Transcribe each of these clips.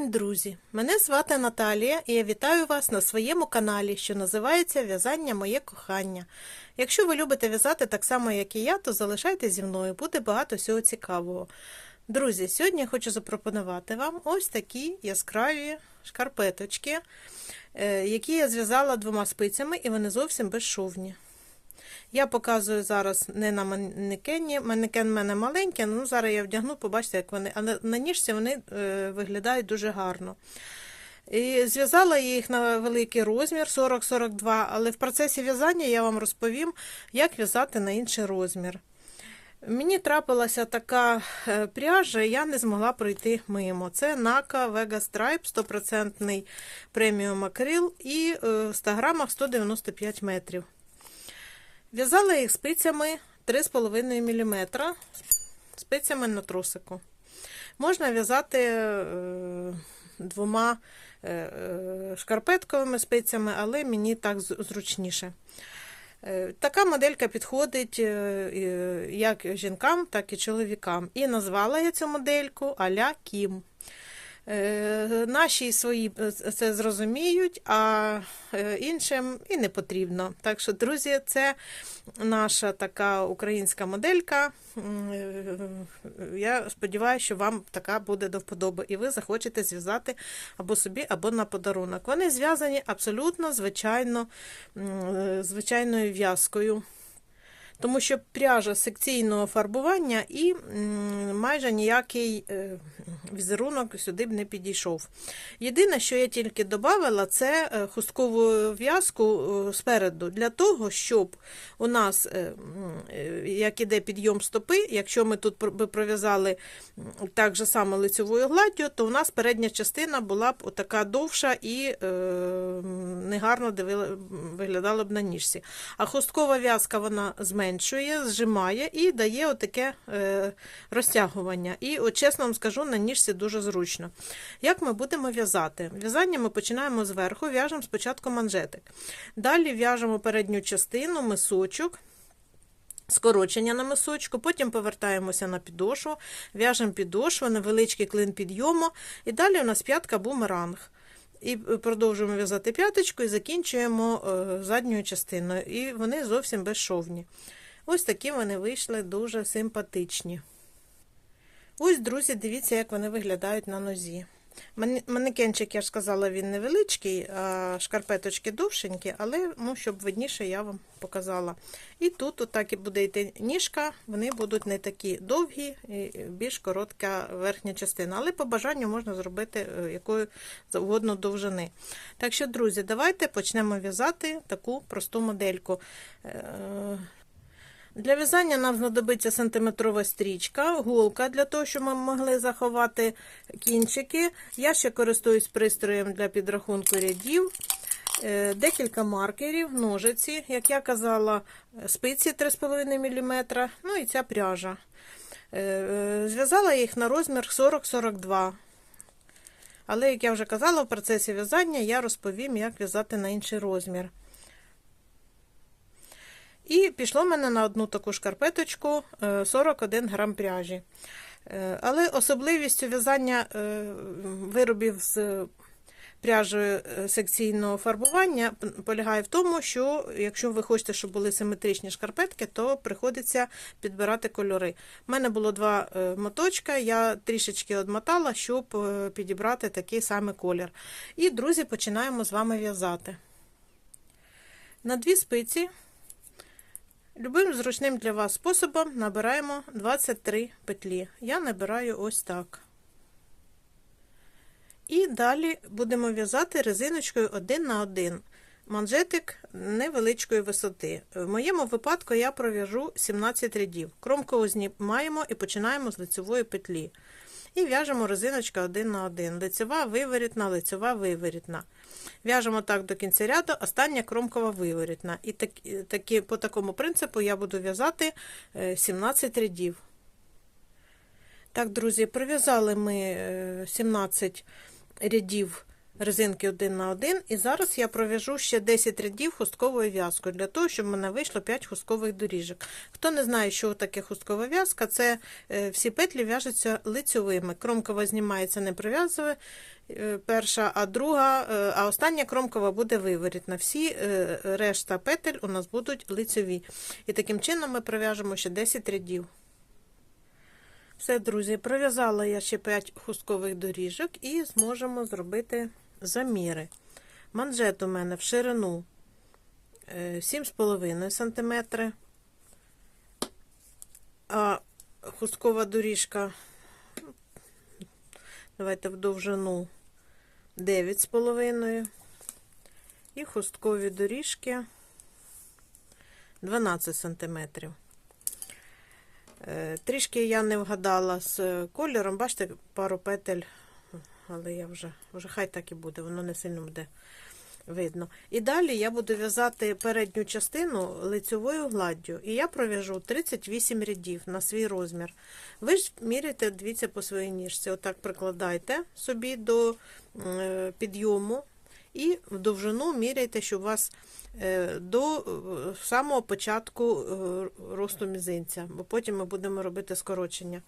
день, друзі! Мене звати Наталія і я вітаю вас на своєму каналі, що називається В'язання Моє кохання. Якщо ви любите в'язати так само, як і я, то залишайтеся зі мною, буде багато всього цікавого. Друзі, сьогодні я хочу запропонувати вам ось такі яскраві шкарпеточки, е, які я зв'язала двома спицями, і вони зовсім безшовні. Я показую зараз не на манекені. Манекен в мене маленький, ну зараз я вдягну, побачите, як вони. Але на ніжці вони е, виглядають дуже гарно. І Зв'язала я їх на великий розмір 40-42, але в процесі в'язання я вам розповім, як в'язати на інший розмір. Мені трапилася така е, пряжа, я не змогла пройти мимо. Це Naka Vega Stripe 100% преміум акрил і е, в 100 грамах 195 метрів. В'язала їх спицями 3,5 мм, спицями на тросику. Можна в'язати е, двома е, е, шкарпетковими спицями, але мені так зручніше. Така моделька підходить як жінкам, так і чоловікам. І назвала я цю модельку Аля Кім. Е, Наші свої е, це зрозуміють, а е, іншим і не потрібно. Так що, друзі, це наша така українська моделька. Я сподіваюся, що вам така буде до вподоби, і ви захочете зв'язати або собі, або на подарунок. Вони зв'язані абсолютно звичайно, звичайною в'язкою. Тому що пряжа секційного фарбування і майже ніякий е, візерунок сюди б не підійшов. Єдине, що я тільки додала, це е, хусткову в'язку е, спереду, для того, щоб у нас, як іде підйом стопи, якщо ми тут би пров'язали так же само лицевою гладдю, то у нас передня частина була б отака довша і негарно виглядала б на ніжці. А хусткова в'язка вона зменшує, зжимає і дає отаке е, розтягування. І, от, чесно вам скажу, на ніжці дуже зручно. Як ми будемо в'язати? В'язання ми починаємо зверху, в'яжемо спочатку манжетик. Далі в'яжемо передню частину, мисочок. Скорочення на мисочку, потім повертаємося на підошву, в'яжемо підошву, невеличкий клин підйому, і далі у нас п'ятка бумеранг. І продовжуємо в'язати п'яточку і закінчуємо е, задньою частиною. І вони зовсім безшовні. Ось такі вони вийшли дуже симпатичні. Ось, друзі, дивіться, як вони виглядають на нозі. Мане- Манекенчик, я ж сказала, він невеличкий, а шкарпеточки довшенькі, але ну, щоб видніше, я вам показала. І тут, отак і буде йти ніжка, вони будуть не такі довгі, і більш коротка верхня частина. Але по бажанню можна зробити е, якої завгодно довжини. Так що, друзі, давайте почнемо в'язати таку просту модельку. Е, для в'язання нам знадобиться сантиметрова стрічка, голка для того, щоб ми могли заховати кінчики. Я ще користуюсь пристроєм для підрахунку рядів, е, декілька маркерів, ножиці, як я казала, спиці 3,5 мм, ну і ця пряжа. Е, Зв'язала їх на розмір 40-42. Але, як я вже казала, в процесі в'язання я розповім, як в'язати на інший розмір. І пішло в мене на одну таку шкарпеточку е, 41 грам пряжі. Е, Але особливістю в'язання е, виробів з пряжею е, секційного фарбування полягає в тому, що якщо ви хочете, щоб були симетричні шкарпетки, то приходиться підбирати кольори. У мене було два е, моточка, я трішечки одмотала, щоб е, підібрати такий самий колір. І, друзі, починаємо з вами в'язати. На дві спиці Любим зручним для вас способом набираємо 23 петлі. Я набираю ось так. І далі будемо в'язати резиночкою один на один. Манжетик невеличкої висоти. В моєму випадку я пров'яжу 17 рядів. Кромкову знімаємо і починаємо з лицевої петлі. І в'яжемо резиночка один на один. Лицева виворітна, лицева виворітна. В'яжемо так до кінця ряду, остання кромкова виворітна. І так, такі, по такому принципу я буду в'язати е, 17 рядів. Так, друзі, пров'язали ми е, 17 рядів резинки один на один. І зараз я пров'яжу ще 10 рядів хустковою в'язкою, для того, щоб в мене вийшло 5 хусткових доріжок. Хто не знає, що таке хусткова в'язка, це е, всі петлі в'яжуться лицьовими. Кромкова знімається не прив'язує е, перша, а друга, е, а остання кромкова буде виворітна. Всі решта петель у нас будуть лицьові. І таким чином ми пров'яжемо ще 10 рядів. Все, друзі, пров'язала я ще 5 хусткових доріжок і зможемо зробити заміри. Манжет у мене в ширину е, 7,5 см, а хусткова доріжка, давайте в довжину 9,5 і хусткові доріжки 12 см. Е, Трішки я не вгадала з кольором, бачите, пару петель, але я вже, вже хай так і буде, воно не сильно буде видно. І далі я буду в'язати передню частину лицьовою гладдю. І я пров'яжу 38 рядів на свій розмір. Ви ж міряєте, дивіться по своїй ніжці. Отак прикладайте собі до е, підйому. І в довжину міряйте, щоб у вас е, до е, самого початку росту мізинця, бо потім ми будемо робити скорочення.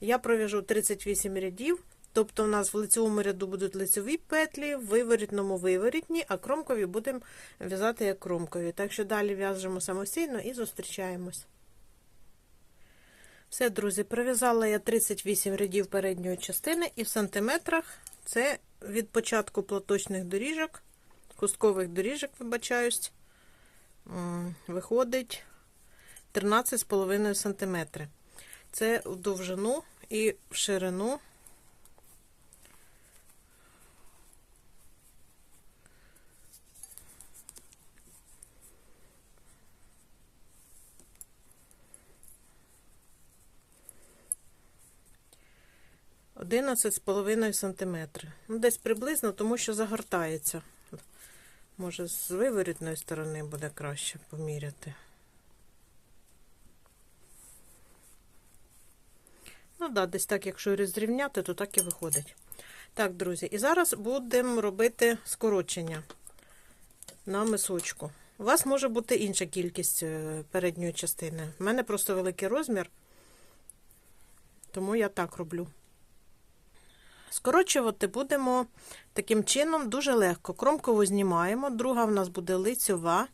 Я пров'яжу 38 рядів, тобто у нас в лицевому ряду будуть лицеві петлі, в виворітному виворітні, а кромкові будемо в'язати як кромкові. Так що далі в'яжемо самостійно і зустрічаємось. Все, друзі, пров'язала я 38 рядів передньої частини і в сантиметрах це від початку платочних доріжок, хусткових доріжок, вибачаюсь, виходить 13,5 см. Це в довжину і в ширину. Одинадцять з половиною сантиметри. Ну, десь приблизно, тому що загортається. Може, з виворітної сторони буде краще поміряти. Ну, да, десь так, якщо розрівняти, то так і виходить. Так, друзі, і зараз будемо робити скорочення на мисочку. У вас може бути інша кількість е, передньої частини. У мене просто великий розмір, тому я так роблю. Скорочувати будемо таким чином дуже легко. Кромкову знімаємо, друга в нас буде лицьова.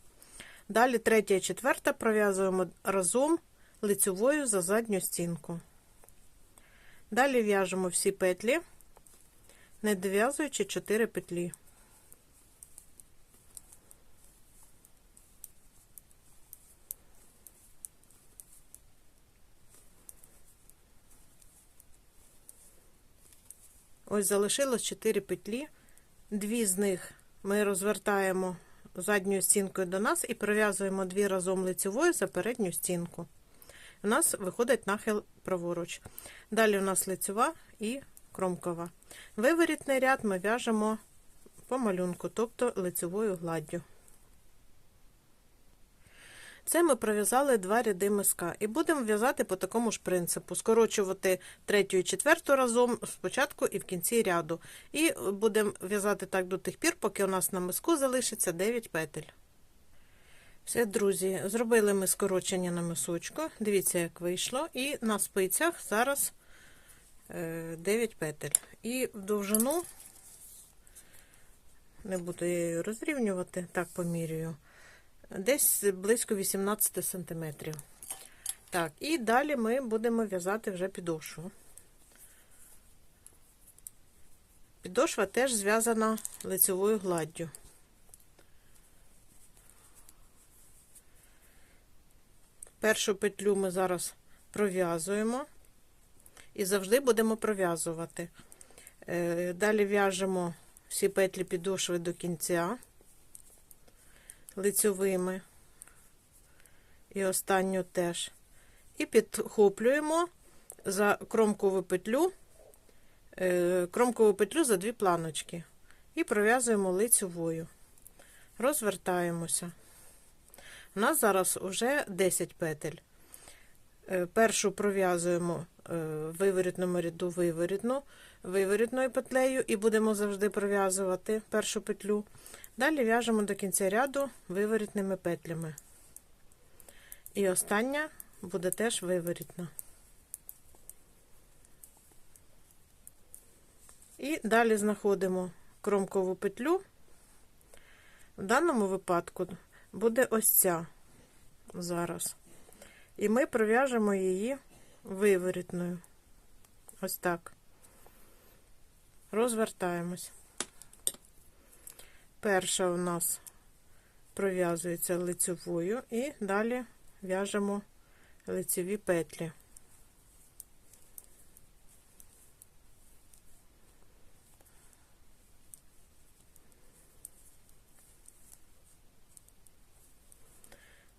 Далі третя і четверта пров'язуємо разом лицьовою за задню стінку. Далі в'яжемо всі петлі, не дов'язуючи 4 петлі. Ось залишилось 4 петлі, дві з них ми розвертаємо задньою стінкою до нас і пров'язуємо дві разом лицевою за передню стінку. У нас виходить нахил праворуч. Далі у нас лицева і кромкова. Виворітний ряд ми в'яжемо по малюнку, тобто лицевою гладдю. Це ми пров'язали два ряди миска. І будемо в'язати по такому ж принципу: скорочувати третю і четверту разом спочатку і в кінці ряду. І будемо в'язати так до тих пір, поки у нас на миску залишиться 9 петель. Все, друзі, зробили ми скорочення на мисочку. Дивіться, як вийшло. І на спицях зараз 9 петель. І в довжину, не буду я її розрівнювати, так помірюю десь близько 18 см. Так, і далі ми будемо в'язати вже підошву. Підошва теж зв'язана лицевою гладдю. Першу петлю ми зараз пров'язуємо і завжди будемо пров'язувати. Е, далі в'яжемо всі петлі підошви до кінця лицьовими. І останню теж. І підхоплюємо за кромкову петлю, е, кромкову петлю за дві планочки. І пров'язуємо лицьовою. Розвертаємося. У нас зараз вже 10 петель. Е, Першу пров'язуємо е, виворітному ряду виворітну, виворітною петлею і будемо завжди пров'язувати першу петлю. Далі в'яжемо до кінця ряду виворітними петлями. І остання буде теж виворітна. І далі знаходимо кромкову петлю. В даному випадку буде ось ця зараз. І ми пров'яжемо її виворітною. Ось так. Розвертаємось. Перша у нас пров'язується лицевою і далі в'яжемо лицеві петлі.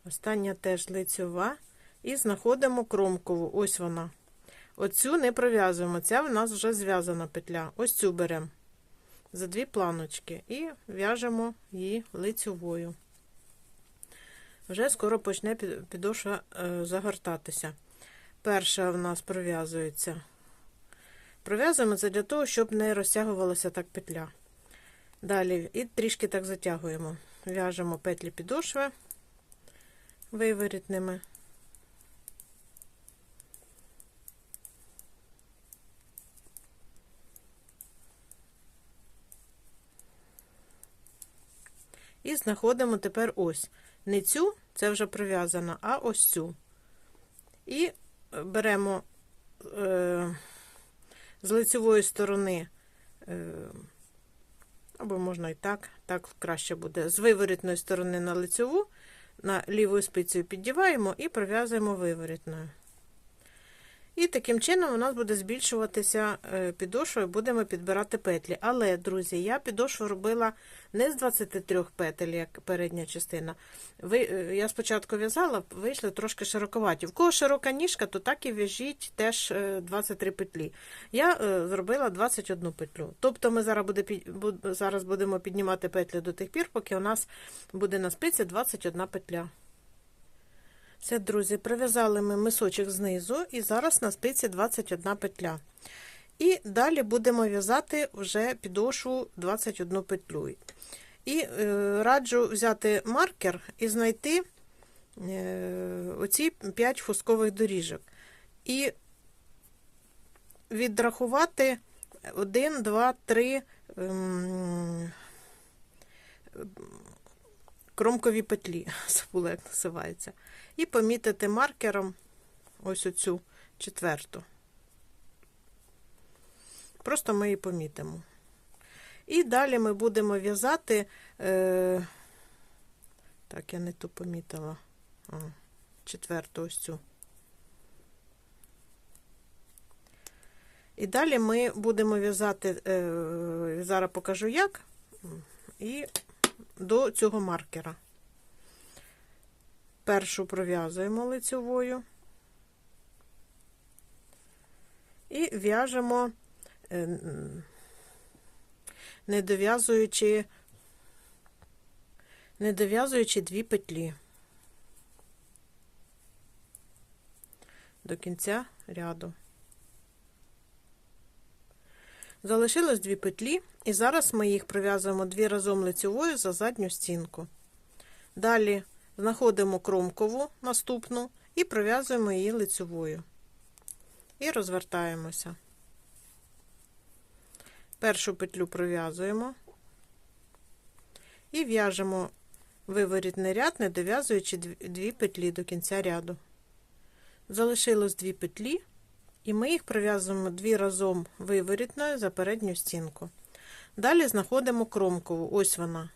Остання теж лицьова. І знаходимо кромкову. Ось вона. Оцю не пров'язуємо. Ця в нас вже зв'язана петля. Ось цю беремо за дві планочки і в'яжемо її лицьовою. Вже скоро почне підошва е, загортатися. Перша в нас пров'язується. Пров'язуємо це для того, щоб не розтягувалася так петля. Далі і трішки так затягуємо. В'яжемо петлі підошви виворітними. І знаходимо тепер ось. Не цю, це вже прив'язана, а ось цю. І беремо е, з лицевої сторони, е, або можна і так, так краще буде, з виворітної сторони на лицеву, на лівою спицею піддіваємо і пров'язуємо виворітною. І таким чином у нас буде збільшуватися е, підошва будемо підбирати петлі. Але, друзі, я підошву робила не з 23 петель, як передня частина. Е, Я спочатку в'язала, вийшли трошки широковаті. В кого широка ніжка, то так і в'яжіть теж 23 е, петлі. Я зробила 21 петлю. Тобто ми зараз, буде, зараз будемо піднімати петлі до тих пір, поки у нас буде на спиці 21 петля. Все, друзі, прив'язали ми мисочок знизу, і зараз на спиці 21 петля. І далі будемо в'язати вже підошву 21 петлю. І е, раджу взяти маркер і знайти е, оці 5 фускових доріжок. І відрахувати 1, 2, 3 ем, кромкові петлі, забула, як називається. І помітити маркером ось оцю четверту. Просто ми її помітимо. І далі ми будемо в'язати, е, так, я не ту помітила, а, четверту ось цю. І далі ми будемо в'язати, е, зараз покажу як, і до цього маркера. Першу пров'язуємо лицьовою і в'яжемо, е, не дов'язуючи, не дов'язуючи дві петлі до кінця ряду. Залишилось дві петлі, і зараз ми їх пров'язуємо дві разом лицьовою за задню стінку. Далі знаходимо кромкову наступну і пров'язуємо її лицьовою. І розвертаємося. Першу петлю пров'язуємо і в'яжемо виворітний ряд, не дов'язуючи дві петлі до кінця ряду. Залишилось дві петлі. І ми їх пров'язуємо дві разом виворітною за передню стінку. Далі знаходимо кромкову, ось вона.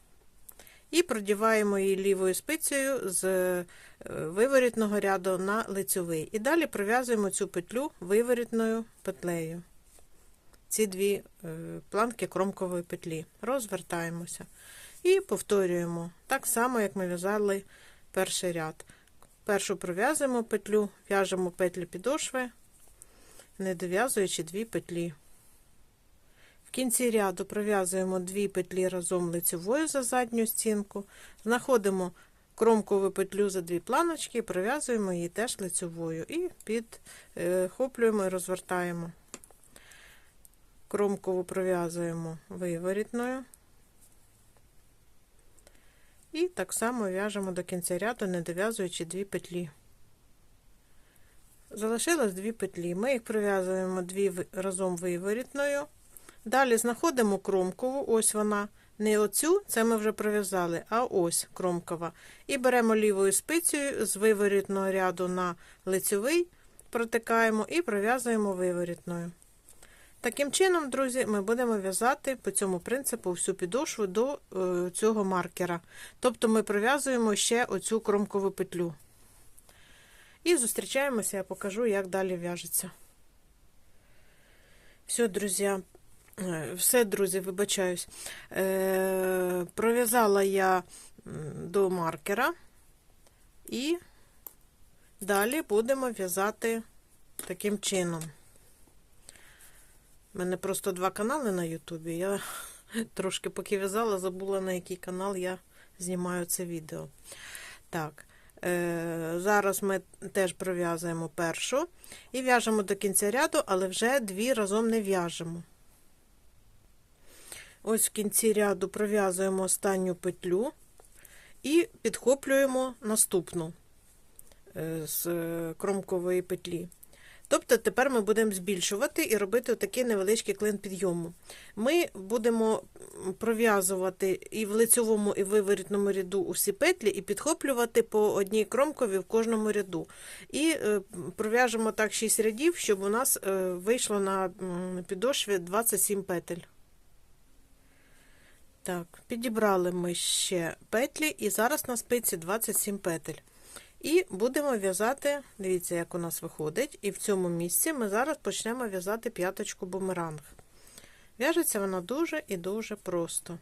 І продіваємо її лівою спицею з е, виворітного ряду на лицьовий. І далі пров'язуємо цю петлю виворітною петлею. Ці дві е, планки кромкової петлі. Розвертаємося. І повторюємо так само, як ми в'язали перший ряд. Першу пров'язуємо петлю, в'яжемо петлі підошви не дов'язуючи дві петлі. Кінці ряду пров'язуємо дві петлі разом лицевою за задню стінку, знаходимо кромкову петлю за дві планочки і пров'язуємо її теж лицьовою і підхоплюємо і розвертаємо. Кромкову пров'язуємо виворітною. І так само в'яжемо до кінця ряду, не дов'язуючи дві петлі. Залишилось дві петлі. Ми їх пров'язуємо дві разом виворітною. Далі знаходимо кромкову, ось вона. Не оцю, це ми вже пров'язали, а ось кромкова. І беремо лівою спицею з виворітного ряду на лицьовий, протикаємо і пров'язуємо виворітною. Таким чином, друзі, ми будемо в'язати по цьому принципу всю підошву до е, цього маркера. Тобто ми пров'язуємо ще оцю кромкову петлю. І зустрічаємося, я покажу, як далі в'яжеться. Все, друзі, все, друзі, вибачаюсь. Е, пров'язала я до маркера і далі будемо в'язати таким чином. У мене просто два канали на Ютубі. Я трошки поки в'язала, забула на який канал я знімаю це відео. Так, е, зараз ми теж пров'язуємо першу і в'яжемо до кінця ряду, але вже дві разом не в'яжемо. Ось в кінці ряду пров'язуємо останню петлю і підхоплюємо наступну е, з е, кромкової петлі. Тобто тепер ми будемо збільшувати і робити такий невеличкий клин підйому. Ми будемо пров'язувати і в лицьовому, і в виворітному ряду усі петлі, і підхоплювати по одній кромкові в кожному ряду. І е, пров'яжемо так 6 рядів, щоб у нас вийшло на підошві 27 петель. Так, підібрали ми ще петлі, і зараз на спиці 27 петель. І будемо в'язати, дивіться, як у нас виходить. І в цьому місці ми зараз почнемо в'язати п'яточку бумеранг. В'яжеться вона дуже і дуже просто.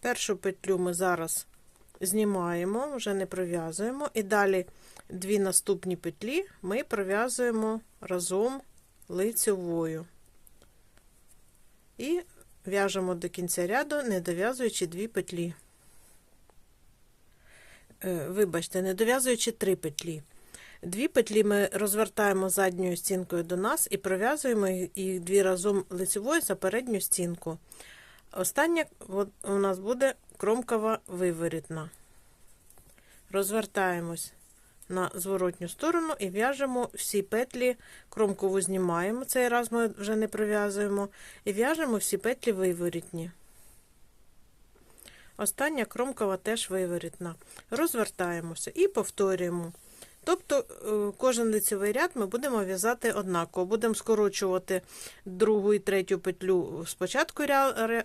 Першу петлю ми зараз знімаємо, вже не пров'язуємо. І далі дві наступні петлі ми пров'язуємо разом лицьовою. І в'яжемо до кінця ряду, не дов'язуючи дві петлі. Е, Вибачте, не дов'язуючи три петлі. Дві петлі ми розвертаємо задньою стінкою до нас і пров'язуємо їх дві разом лицевою за передню стінку. Остання у нас буде кромкова виворітна. Розвертаємось на зворотню сторону і в'яжемо всі петлі, кромкову знімаємо, цей раз ми вже не пров'язуємо, і в'яжемо всі петлі виворітні. Остання кромкова теж виворітна. Розвертаємося і повторюємо. Тобто е, кожен лицевий ряд ми будемо в'язати однаково. Будемо скорочувати другу і третю петлю спочатку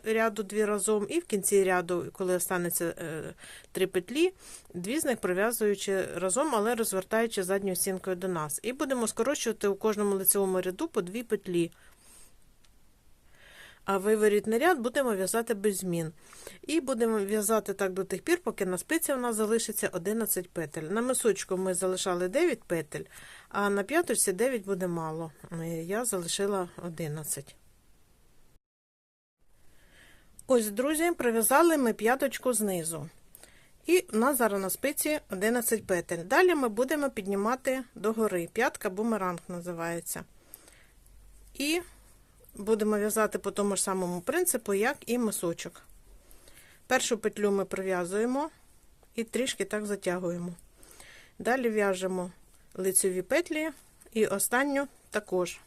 ряду дві разом, і в кінці ряду, коли останеться е, три петлі, дві з них пров'язуючи разом, але розвертаючи задньою стінкою до нас. І будемо скорочувати у кожному лицевому ряду по дві петлі. А виворітний ряд будемо в'язати без змін. І будемо в'язати так до тих пір, поки на спиці у нас залишиться 11 петель. На мисочку ми залишали 9 петель, а на п'яточці 9 буде мало. Я залишила 11. Ось, друзі, прив'язали ми п'яточку знизу. І у нас зараз на спиці 11 петель. Далі ми будемо піднімати догори. П'ятка бумеранг називається. І будемо в'язати по тому ж самому принципу, як і мисочок. Першу петлю ми пров'язуємо і трішки так затягуємо. Далі в'яжемо лицеві петлі і останню також.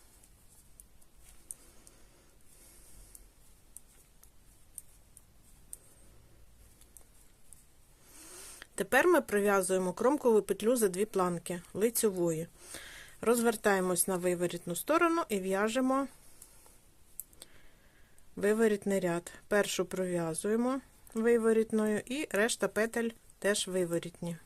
Тепер ми пров'язуємо кромкову петлю за дві планки лицевої. Розвертаємось на виворітну сторону і в'яжемо виворітний ряд. Першу пров'язуємо виворітною і решта петель теж виворітні.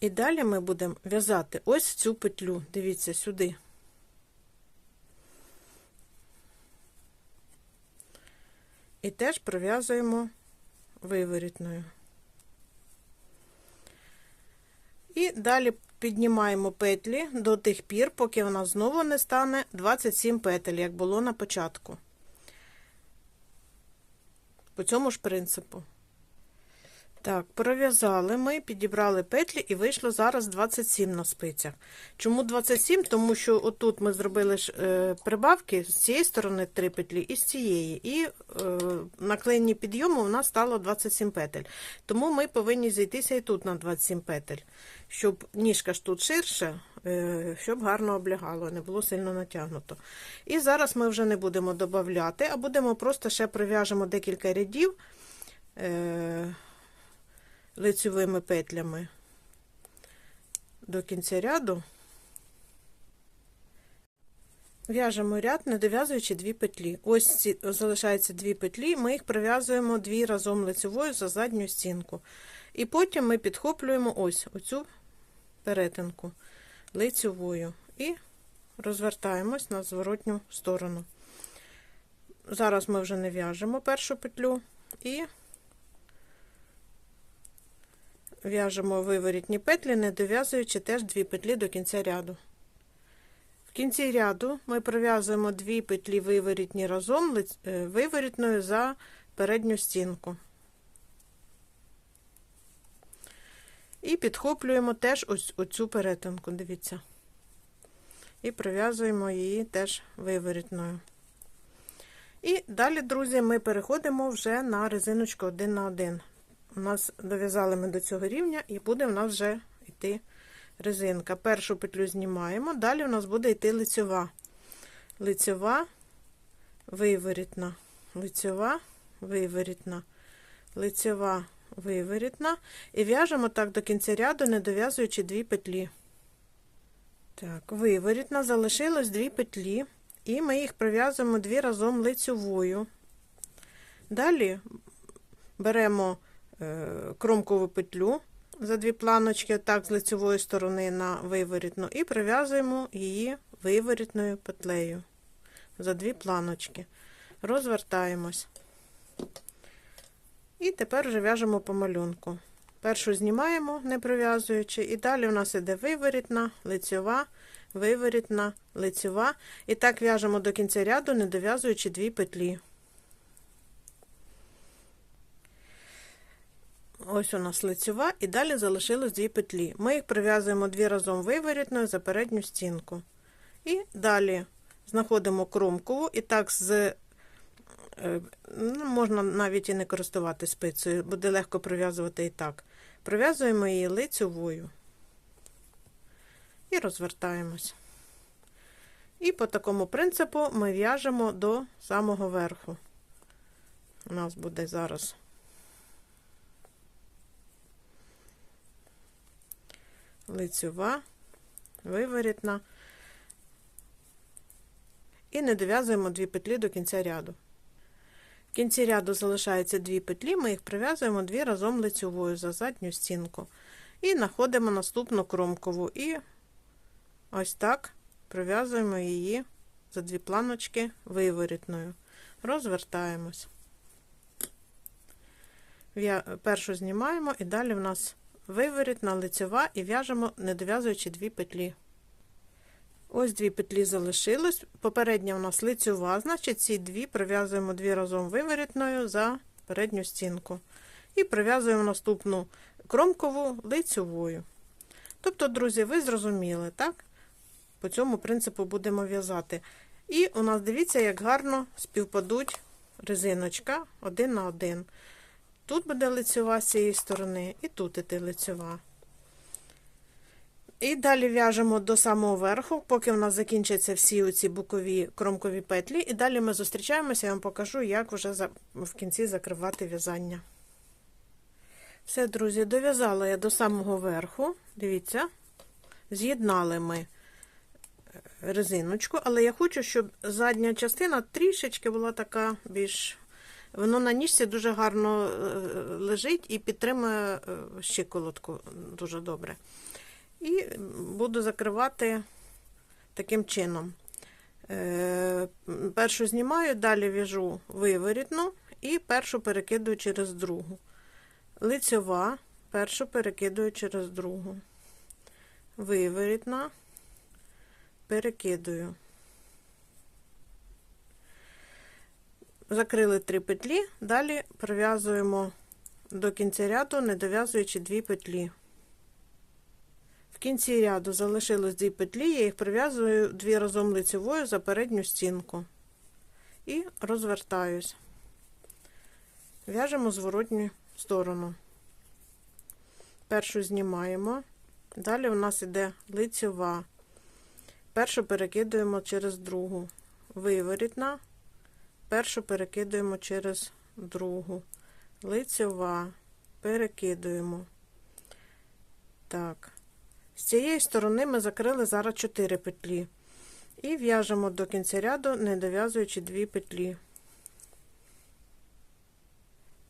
І далі ми будемо в'язати ось цю петлю, дивіться сюди. І теж пров'язуємо виворітною. І далі піднімаємо петлі до тих пір, поки вона знову не стане 27 петель, як було на початку. По цьому ж принципу. Так, пров'язали ми, підібрали петлі і вийшло зараз 27 на спицях. Чому 27? Тому що отут ми зробили е, прибавки з цієї сторони 3 петлі і з цієї. І е, на клейні підйому у нас стало 27 петель. Тому ми повинні зійтися і тут на 27 петель, щоб ніжка ж тут ширша, е, щоб гарно облягало, не було сильно натягнуто. І зараз ми вже не будемо додати, а будемо просто ще прив'яжемо декілька рядів. Е, лицевими петлями до кінця ряду. В'яжемо ряд, не дов'язуючи дві петлі. Ось ці, залишаються дві петлі, ми їх прив'язуємо дві разом лицевою за задню стінку. І потім ми підхоплюємо ось оцю перетинку лицевою і розвертаємось на зворотню сторону. Зараз ми вже не в'яжемо першу петлю і в'яжемо виворітні петлі, не дов'язуючи теж дві петлі до кінця ряду. В кінці ряду ми пров'язуємо дві петлі виворітні разом е, виворітною за передню стінку. І підхоплюємо теж ось оцю перетинку, дивіться. І пров'язуємо її теж виворітною. І далі, друзі, ми переходимо вже на резиночку один на один у нас дов'язали ми до цього рівня, і буде в нас вже йти резинка. Першу петлю знімаємо, далі у нас буде йти лицьова. Лицьова, виворітна, лицьова, виворітна, лицьова, виворітна. І в'яжемо так до кінця ряду, не дов'язуючи дві петлі. Так, виворітна, залишилось дві петлі, і ми їх пров'язуємо дві разом лицьовою. Далі беремо кромкову петлю за дві планочки, так, з лицевої сторони на виворітну, і прив'язуємо її виворітною петлею за дві планочки. Розвертаємось. І тепер вже в'яжемо по малюнку. Першу знімаємо, не прив'язуючи, і далі у нас іде виворітна, лицьова, виворітна, лицьова. І так в'яжемо до кінця ряду, не дов'язуючи дві петлі. Ось у нас лицева, і далі залишилось дві петлі. Ми їх прив'язуємо дві разом виворітною за передню стінку. І далі знаходимо кромкову, і так з е, ну, можна навіть і не користувати спицею, буде легко прив'язувати і так. Прив'язуємо її лицевою і розвертаємось. І по такому принципу ми в'яжемо до самого верху. У нас буде зараз. Лицьова, виворітна. І не дов'язуємо дві петлі до кінця ряду. В кінці ряду залишаються дві петлі, ми їх прив'язуємо дві разом лицьовою за задню стінку. І знаходимо наступну кромкову. І ось так прив'язуємо її за дві планочки виворітною. Розвертаємось. Першу знімаємо, і далі в нас виворітна, лицева і в'яжемо, не дов'язуючи дві петлі. Ось дві петлі залишилось. Попередня у нас лицьова, значить ці дві прив'язуємо дві разом виворітною за передню стінку. І прив'язуємо наступну кромкову лицьовою. Тобто, друзі, ви зрозуміли, так? По цьому принципу будемо в'язати. І у нас дивіться, як гарно співпадуть резиночка один на один. Тут буде лицьова з цієї сторони, і тут іде лицьова. І далі в'яжемо до самого верху, поки в нас закінчаться всі оці бокові кромкові петлі. І далі ми зустрічаємося, я вам покажу, як вже в кінці закривати в'язання. Все, друзі, дов'язала я до самого верху. Дивіться, з'єднали ми резиночку, але я хочу, щоб задня частина трішечки була така більш Воно на ніжці дуже гарно е, лежить і підтримує е, щиколотку дуже добре. І буду закривати таким чином. Е, першу знімаю, далі в'яжу виворітну і першу перекидую через другу. Лицьова, першу перекидую через другу. виворітна, перекидую. Закрили три петлі, далі пров'язуємо до кінця ряду, не дов'язуючи дві петлі. В кінці ряду залишилось дві петлі, я їх прив'язую дві разом лицевою за передню стінку і розвертаюсь. В'яжемо зворотню сторону. Першу знімаємо, далі у нас іде лицьова. Першу перекидуємо через другу, виворітна, першу перекидуємо через другу, лицьова, перекидуємо. Так. З цієї сторони ми закрили зараз 4 петлі. І в'яжемо до кінця ряду, не дов'язуючи 2 петлі.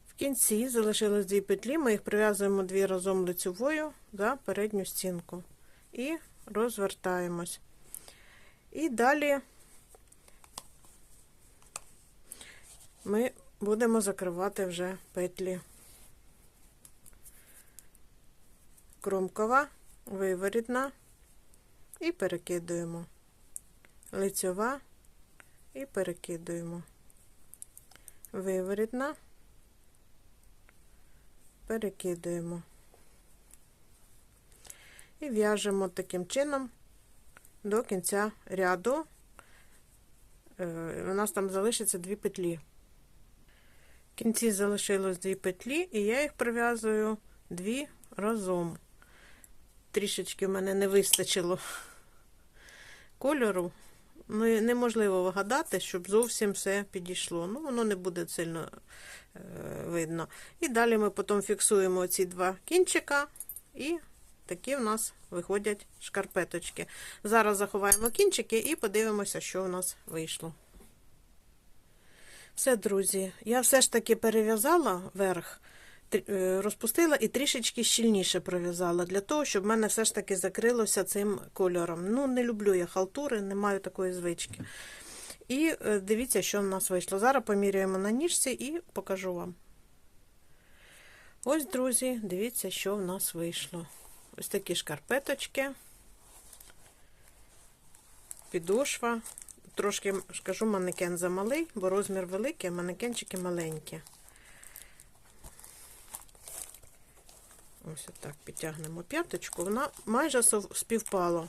В кінці залишилось 2 петлі, ми їх прив'язуємо дві разом лицевою за передню стінку. І розвертаємось. І далі ми будемо закривати вже петлі. Кромкова виворітна і перекидуємо. Лицьова і перекидуємо. Виворітна, перекидуємо. І в'яжемо таким чином до кінця ряду. Е, У нас там залишиться дві петлі. В кінці залишилось дві петлі, і я їх прив'язую дві разом трішечки в мене не вистачило кольору. Ну, неможливо вгадати, щоб зовсім все підійшло. Ну, воно не буде сильно е, видно. І далі ми потім фіксуємо ці два кінчика, і такі в нас виходять шкарпеточки. Зараз заховаємо кінчики і подивимося, що у нас вийшло. Все, друзі, я все ж таки перев'язала верх е, розпустила і трішечки щільніше пров'язала, для того, щоб в мене все ж таки закрилося цим кольором. Ну, не люблю я халтури, не маю такої звички. І е, дивіться, що в нас вийшло. Зараз поміряємо на ніжці і покажу вам. Ось, друзі, дивіться, що в нас вийшло. Ось такі шкарпеточки, підошва. Трошки, скажу, манекен замалий, бо розмір великий, а манекенчики маленькі. Ось так підтягнемо п'яточку. Вона майже співпала.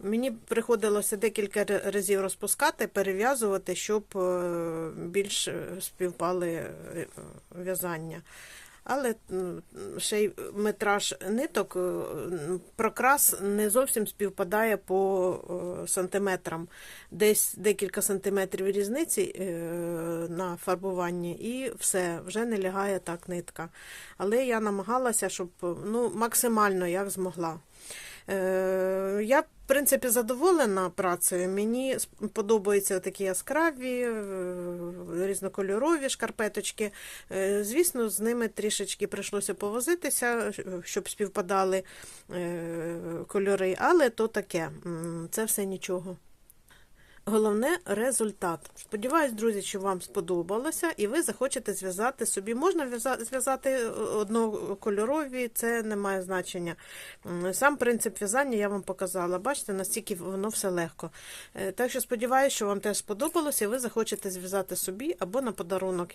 Мені приходилося декілька разів розпускати, перев'язувати, щоб е, більш співпали в'язання. Але ще й метраж ниток, е, прокрас не зовсім співпадає по е, сантиметрам. Десь декілька сантиметрів різниці на фарбуванні, і все, вже не лягає так нитка. Але я намагалася, щоб ну, максимально як змогла. Я, в принципі, задоволена працею. Мені подобаються такі яскраві, різнокольорові шкарпеточки. Звісно, з ними трішечки прийшлося повозитися, щоб співпадали кольори, але то таке, це все нічого. Головне результат. Сподіваюсь, друзі, що вам сподобалося, і ви захочете зв'язати собі. Можна зв'язати однокольорові, це не має значення. Сам принцип в'язання я вам показала. Бачите, настільки воно все легко. Е, так що сподіваюся, що вам теж сподобалося, і ви захочете зв'язати собі або на подарунок.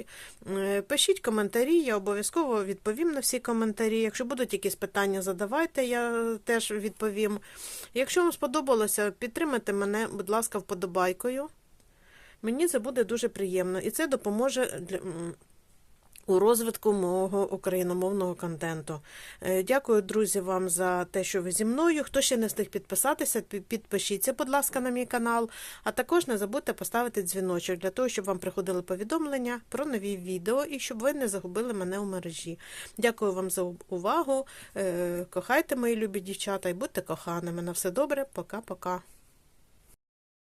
Е, пишіть коментарі, я обов'язково відповім на всі коментарі. Якщо будуть якісь питання, задавайте, я теж відповім. Якщо вам сподобалося, підтримайте мене, будь ласка, вподобайте вподобайкою. Мені це буде дуже приємно, і це допоможе для. У розвитку мого україномовного контенту. Е, дякую, друзі, вам за те, що ви зі мною. Хто ще не встиг підписатися, підпишіться, будь ласка, на мій канал. А також не забудьте поставити дзвіночок для того, щоб вам приходили повідомлення про нові відео і щоб ви не загубили мене у мережі. Дякую вам за увагу. Е, кохайте мої любі дівчата і будьте коханими. На все добре, пока-пока.